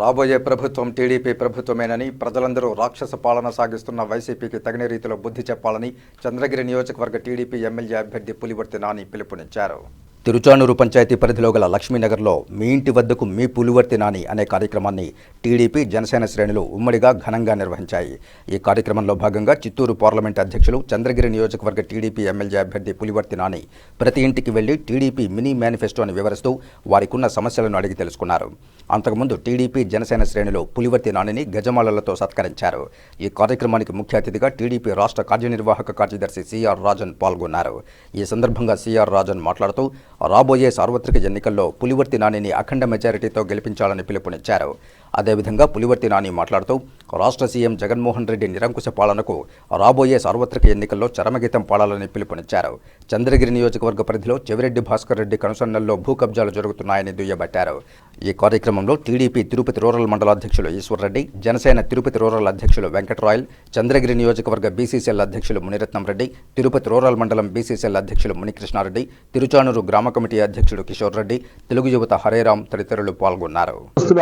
రాబోయే ప్రభుత్వం టీడీపీ ప్రభుత్వమేనని ప్రజలందరూ రాక్షస పాలన సాగిస్తున్న వైసీపీకి తగిన రీతిలో బుద్ధి చెప్పాలని చంద్రగిరి నియోజకవర్గ టీడీపీ ఎమ్మెల్యే అభ్యర్థి పులివర్తి నాని పిలుపునిచ్చారు. తిరుచానూరు పంచాయతీ పరిధిలో గల లక్ష్మీనగర్లో మీ ఇంటి వద్దకు మీ పులివర్తి నాని అనే కార్యక్రమాన్ని టీడీపీ జనసేన శ్రేణులు ఉమ్మడిగా ఘనంగా నిర్వహించాయి. ఈ కార్యక్రమంలో భాగంగా చిత్తూరు పార్లమెంట్ అధ్యక్షులు చంద్రగిరి నియోజకవర్గ టీడీపీ ఎమ్మెల్యే అభ్యర్థి పులివర్తి నాని ప్రతి ఇంటికి వెళ్ళి టీడీపీ మినీ మేనిఫెస్టోని వివరిస్తూ వారికున్న సమస్యలను అడిగి తెలుసుకున్నారు. అంతకుముందు టీడీపీ జనసేన శ్రేణులు పులివర్తి నానిని గజమాలలతో సత్కరించారు. ఈ కార్యక్రమానికి ముఖ్య అతిథిగా టీడీపీ రాష్ట్ర కార్యనిర్వాహక కార్యదర్శి సిఆర్ రాజన్ పాల్గొన్నారు. ఈ సందర్భంగా సిఆర్ రాజన్ మాట్లాడుతూ రాబోయే సార్వత్రిక ఎన్నికల్లో పులివర్తి నానిని అఖండ మెజారిటీతో గెలిపించాలని పిలుపునిచ్చారు. అదేవిధంగా పులివర్తి నాని మాట్లాడుతూ రాష్ట్ర సీఎం జగన్మోహన్ రెడ్డి నిరంకుశ పాలనకు రాబోయే సార్వత్రిక ఎన్నికల్లో చరమగీతం పాడాలని పిలుపునిచ్చారు. చంద్రగిరి నియోజకవర్గ పరిధిలో చెవిరెడ్డి భాస్కర్ రెడ్డి కనుసన్నల్లో భూ కబ్జాలు జరుగుతున్నాయని దుయ్యబట్టారు. ఈ కార్యక్రమంలో టీడీపీ తిరుపతి రూరల్ మండల అధ్యక్షులు ఈశ్వర్రెడ్డి జనసేన తిరుపతి రూరల్ అధ్యక్షులు వెంకటరాయల్ చంద్రగిరి నియోజకవర్గ బీసీసీఎల్ అధ్యక్షులు మునిరత్నం రెడ్డి తిరుపతి రూరల్ మండలం బీసీసీఎల్ అధ్యక్షులు మునికృష్ణారెడ్డి తిరుచానూరు గ్రామ కమిటీ అధ్యక్షుడు కిషోర్ రెడ్డి తెలుగు యువత హరేరాం తదితరులు పాల్గొన్నారు.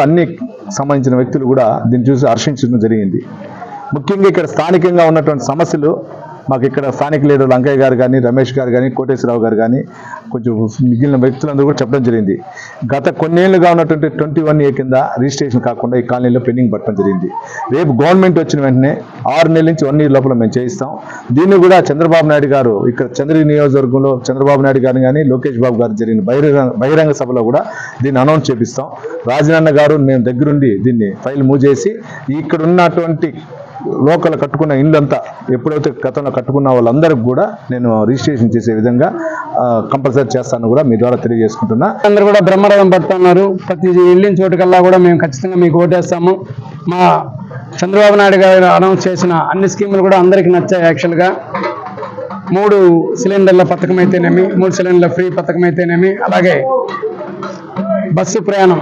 అన్ని సంబంధించిన వ్యక్తులు కూడా దీన్ని చూసి హర్షించడం జరిగింది. ముఖ్యంగా ఇక్కడ స్థానికంగా ఉన్నటువంటి సమస్యలు మాకు ఇక్కడ స్థానిక లీడర్ లంకయ్య గారు కానీ రమేష్ గారు కానీ కోటేశ్వరరావు గారు కానీ కొంచెం మిగిలిన వ్యక్తులందరూ కూడా చెప్పడం జరిగింది. గత కొన్నేళ్ళుగా ఉన్నటువంటి ట్వంటీ వన్ ఏ కింద రిజిస్ట్రేషన్ కాకుండా ఈ కాలనీలో పెండింగ్ పట్టడం జరిగింది. రేపు గవర్నమెంట్ వచ్చిన వెంటనే ఆరు నెలల నుంచి వన్ ఇయర్ లోపల మేము చేయిస్తాం. దీన్ని కూడా చంద్రబాబు నాయుడు గారు ఇక్కడ చంద్రగిరి నియోజకవర్గంలో చంద్రబాబు నాయుడు గారిని కానీ లోకేష్ బాబు గారు జరిగిన బహిరంగ బహిరంగ సభలో కూడా దీన్ని అనౌన్స్ చేపిస్తాం. రాజనాన్న గారు మేము దగ్గరుండి దీన్ని ఫైల్ మూవ్ చేసి ఇక్కడ ఉన్నటువంటి లోకల్ కట్టుకున్న ఇల్లంతా ఎప్పుడైతే గతంలో కట్టుకున్న వాళ్ళందరికి కూడా నేను రిజిస్ట్రేషన్ చేసే విధంగా కంపల్సరీ చేస్తాను కూడా మీ ద్వారా తెలియజేసుకుంటున్నా. అందరూ కూడా బ్రహ్మరథం పడుతున్నారు. ప్రతి వెళ్ళిన చోటుకల్లా కూడా మేము ఖచ్చితంగా మీకు ఓటేస్తాము. మా చంద్రబాబు నాయుడు గారు అనౌన్స్ చేసిన అన్ని స్కీములు కూడా అందరికీ నచ్చాయి యాక్చువల్గా మూడు సిలిండర్ల పథకం అయితేనేమి మూడు సిలిండర్ల ఫ్రీ పథకం అయితేనేమి అలాగే బస్సు ప్రయాణం.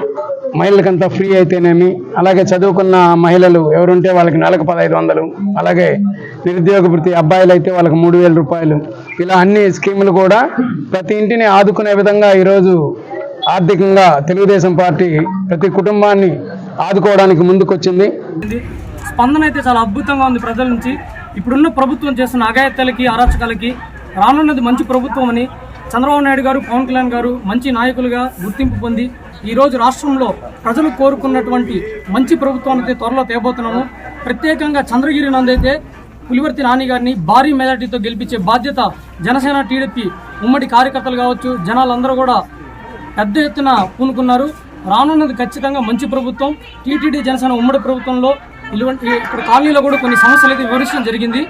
మహిళలకంతా ఫ్రీ అయితేనేమి అలాగే చదువుకున్న మహిళలు ఎవరుంటే వాళ్ళకి నెలకు పదహైదు వందలు అలాగే నిరుద్యోగ వృత్తి అబ్బాయిలు అయితే వాళ్ళకి మూడు వేల రూపాయలు. ఇలా అన్ని స్కీములు కూడా ప్రతి ఇంటిని ఆదుకునే విధంగా ఈరోజు ఆర్థికంగా తెలుగుదేశం పార్టీ ప్రతి కుటుంబాన్ని ఆదుకోవడానికి ముందుకొచ్చింది. స్పందన అయితే చాలా అద్భుతంగా ఉంది ప్రజల నుంచి. ఇప్పుడున్న ప్రభుత్వం చేస్తున్న అగాయత్యాలకి అరాచకాలకి రానున్నది మంచి ప్రభుత్వం అని చంద్రబాబు నాయుడు గారు పవన్ కళ్యాణ్ గారు మంచి నాయకులుగా గుర్తింపు పొంది ఈ రోజు రాష్ట్రంలో ప్రజలు కోరుకున్నటువంటి మంచి ప్రభుత్వాన్ని త్వరలో తేబోతున్నాము. ప్రత్యేకంగా చంద్రగిరి నందైతే పులివర్తి నాని గారిని భారీ మెజార్టీతో గెలిపించే బాధ్యత జనసేన టీడీపీ ఉమ్మడి కార్యకర్తలు కావచ్చు జనాలందరూ కూడా పెద్ద ఎత్తున పూనుకున్నారు. రానున్నది ఖచ్చితంగా మంచి ప్రభుత్వం. టీటీడీ జనసేన ఉమ్మడి ప్రభుత్వంలో ఇటువంటి ఇక్కడ కాలనీలో కూడా కొన్ని సమస్యలు అయితే వివరించడం జరిగింది.